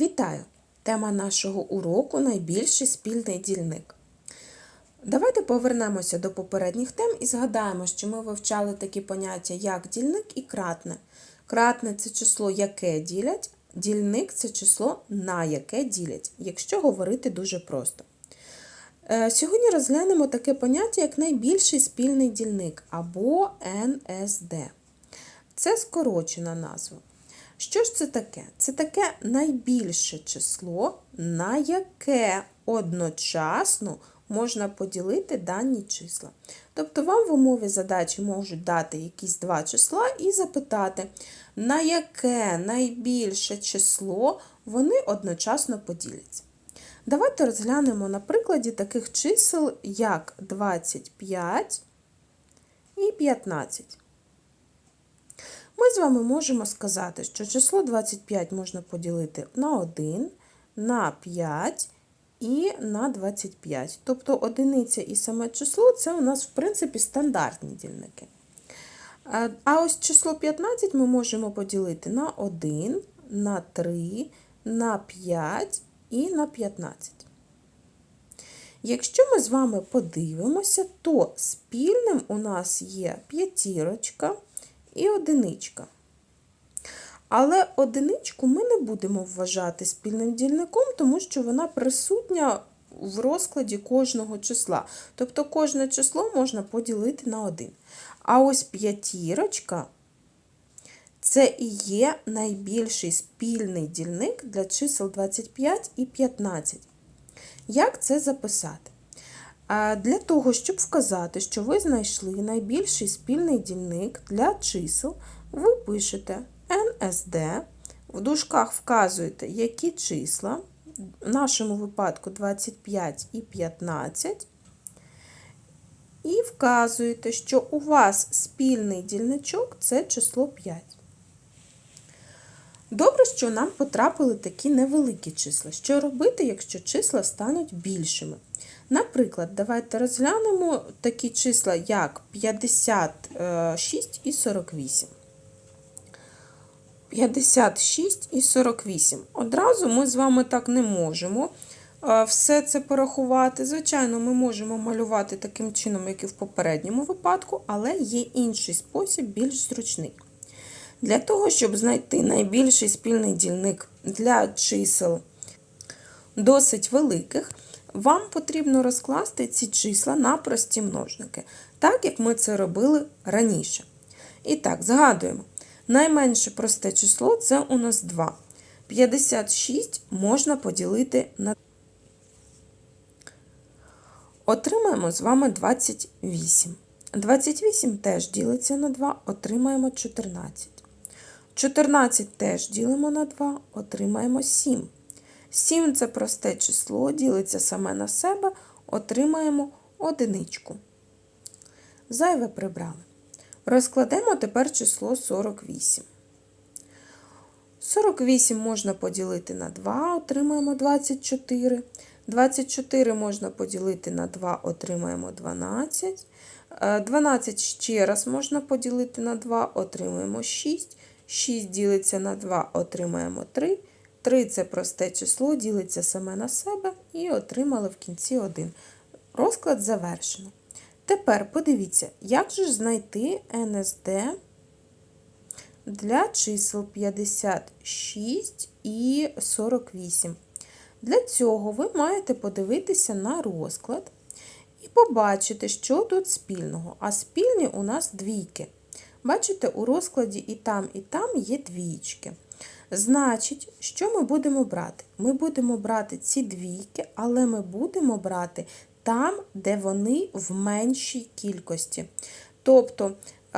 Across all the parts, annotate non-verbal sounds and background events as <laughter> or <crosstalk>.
Вітаю! Тема нашого уроку найбільший спільний дільник. Давайте повернемося до попередніх тем і згадаємо, що ми вивчали такі поняття, як дільник і кратне. Кратне це число, яке ділять, дільник це число, на яке ділять, якщо говорити дуже просто. Е, Сьогодні розглянемо таке поняття, як найбільший спільний дільник або НСД. Це скорочена назва. Що ж це таке? Це таке найбільше число, на яке одночасно можна поділити дані числа. Тобто вам в умові задачі можуть дати якісь два числа і запитати, на яке найбільше число вони одночасно поділяться. Давайте розглянемо на прикладі таких чисел, як 25 і 15. Ми з вами можемо сказати, що число 25 можна поділити на 1, на 5 і на 25. Тобто одиниця і саме число це у нас, в принципі, стандартні дільники. А- А ось число 15 ми можемо поділити на 1, на 3, на 5 і на 15. Якщо ми з вами подивимося, то спільним у нас є п'ятірочка і одиничка. Але одиничку ми не будемо вважати спільним дільником, тому що вона присутня в розкладі кожного числа. Тобто кожне число можна поділити на один. А ось п'ятірочка це і є найбільший спільний дільник для чисел 25 і 15. Як це записати? Для того, щоб вказати, що ви знайшли найбільший спільний дільник для чисел, ви пишете NSD, в дужках вказуєте, які числа, в нашому випадку 25 і 15, і вказуєте, що у вас спільний дільничок це число 5. Добре, що нам потрапили такі невеликі числа. Що робити, якщо числа стануть більшими? Наприклад, давайте розглянемо такі числа, як 56 і 48. 56 і 48. Одразу ми з вами так не можемо е, все це порахувати. Звичайно, ми можемо малювати таким чином, як і в попередньому випадку, але є інший спосіб, більш зручний. Для того, щоб знайти найбільший спільний дільник для чисел досить великих, вам потрібно розкласти ці числа на прості множники, так як ми це робили раніше. І так, згадуємо. Найменше просте число це у нас 2. 56 можна поділити на. Отримаємо з вами 28. 28 теж ділиться на 2, отримаємо 14. 14 теж ділимо на 2, отримаємо 7. 7 це просте число, ділиться саме на себе, отримаємо одиничку. Зайве прибрали. Розкладемо тепер число 48. 48 можна поділити на 2, отримаємо 24. 24 можна поділити на 2, отримаємо 12. Е, 12 ще раз можна поділити на 2, отримаємо 6. 6 ділиться на 2, отримаємо 3. 3 це просте число, ділиться саме на себе і отримали в кінці 1. Розклад завершено. Тепер подивіться, як же ж знайти НСД для чисел 56 і 48. Для цього ви маєте подивитися на розклад і побачити, що тут спільного. А спільні у нас двійки. Бачите, у розкладі і там, і там є двічки. Значить, що ми будемо брати? Ми будемо брати ці двійки, але ми будемо брати там, де вони в меншій кількості. Тобто,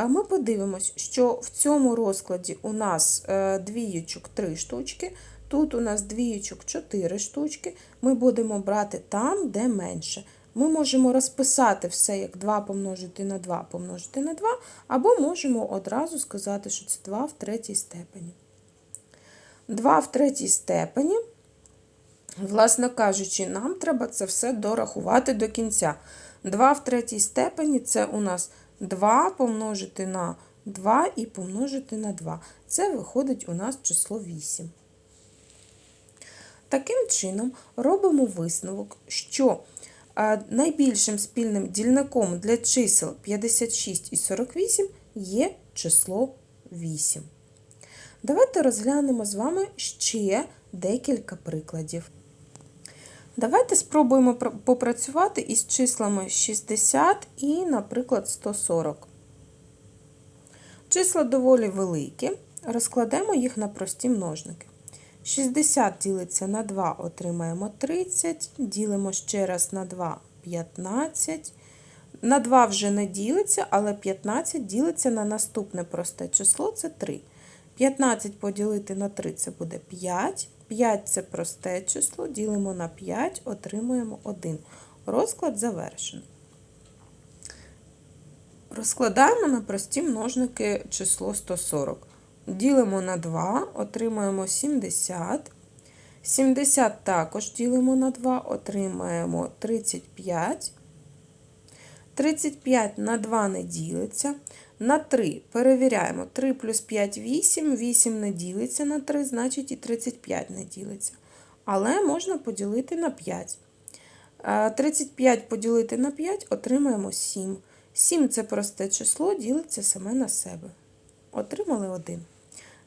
ми подивимось, що в цьому розкладі у нас е, двіючок 3 штучки, тут у нас двіючок 4 штучки. Ми будемо брати там, де менше. Ми можемо розписати все як 2 помножити на 2 помножити на 2, або можемо одразу сказати, що це 2 в третій степені. 2 в третій степені, власне кажучи, нам треба це все дорахувати до кінця. 2 в третій степені це у нас 2 помножити на 2 і помножити на 2. Це виходить у нас число 8. Таким чином, робимо висновок, що найбільшим спільним дільником для чисел 56 і 48 є число 8. Давайте розглянемо з вами ще декілька прикладів. Давайте спробуємо попрацювати із числами 60 і, наприклад, 140. Числа доволі великі. Розкладемо їх на прості множники. 60 ділиться на 2, отримаємо 30. Ділимо ще раз на 2 15. На 2 вже не ділиться, але 15 ділиться на наступне просте число це 3. 15 поділити на 3 це буде 5. 5 це просте число, ділимо на 5, отримуємо 1. Розклад завершено. Розкладаємо на прості множники число 140. Ділимо на 2, отримаємо 70. 70 також ділимо на 2, отримаємо 35. 35 на 2 не ділиться. На 3 перевіряємо. 3 плюс 5 – 8. 8 не ділиться на 3, значить і 35 не ділиться. Але можна поділити на 5. Е, 35 поділити на 5 отримаємо 7. 7 – це просте число, ділиться саме на себе. Отримали 1.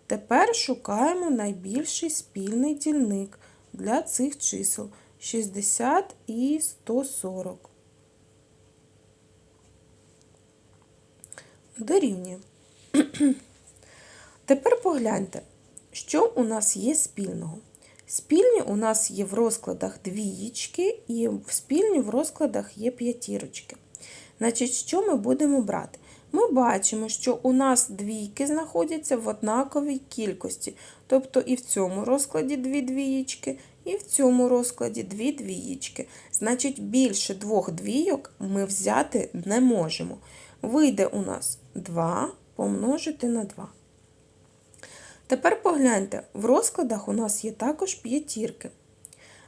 Тепер шукаємо найбільший спільний дільник для цих чисел 60 і 140. Дорівнює. <clears throat> Тепер погляньте, що у нас є спільного. Спільні у нас є в розкладах двієчки, і в спільні в розкладах є п'ятірочки. Значить, що ми будемо брати? Ми бачимо, що у нас двійки знаходяться в однаковій кількості. Тобто і в цьому розкладі дві двієчки, і в цьому розкладі дві двієчки. Значить, більше двох двійок ми взяти не можемо. Вийде у нас 2 помножити на 2. Тепер погляньте, в розкладах у нас є також п'ятірки.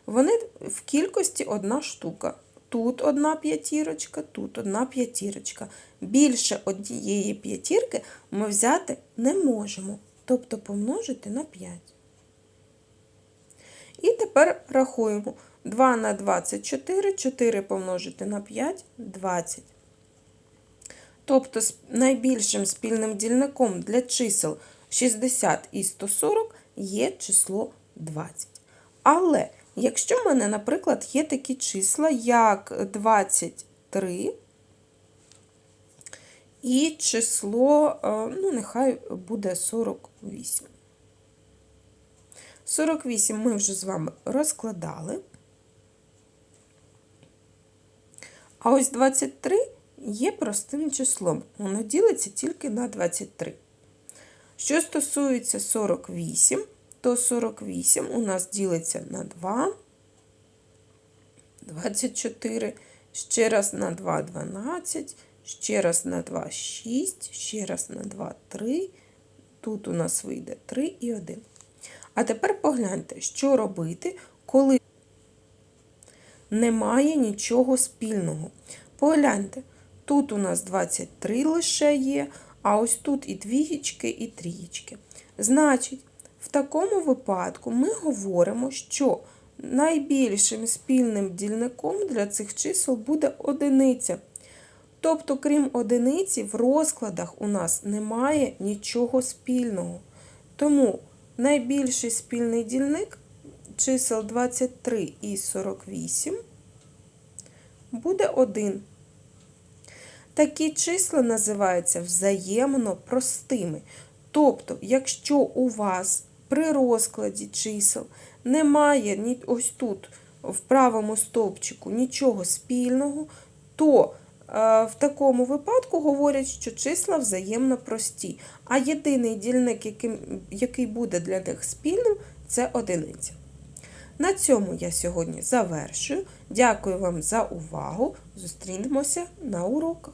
Вони в кількості одна штука. Тут одна п'ятірочка, тут одна п'ятірочка. Більше однієї п'ятірки ми взяти не можемо, тобто помножити на 5. І тепер рахуємо. 2 на 24, 4 помножити на 5 – 20. Тобто сп- найбільшим спільним дільником для чисел 60 і 140 є число 20. Але якщо в мене, наприклад, є такі числа, як 23 і число, е, ну, нехай буде 48. 48 ми вже з вами розкладали. А ось 23 є простим числом. Воно ділиться тільки на 23. Що стосується 48, то 48 у нас ділиться на 2, 24, ще раз на 2 12, ще раз на 2 6, ще раз на 2 3. Тут у нас вийде 3 і 1. А тепер погляньте, що робити, коли немає нічого спільного. Погляньте, тут у нас 23 лише є, а ось тут і двієчки, і трієчки. Значить, в такому випадку ми говоримо, що найбільшим спільним дільником для цих чисел буде одиниця. Тобто, крім одиниці, в розкладах у нас немає нічого спільного. Тому найбільший спільний дільник чисел 23 і 48 буде 1. Такі числа називаються взаємно простими. Тобто, якщо у вас при розкладі чисел немає ось тут в правому стовпчику нічого спільного, то е, в такому випадку говорять, що числа взаємно прості. А єдиний дільник, який, який буде для них спільним, це одиниця. На цьому я сьогодні завершую. Дякую вам за увагу. Зустрінемося на уроках.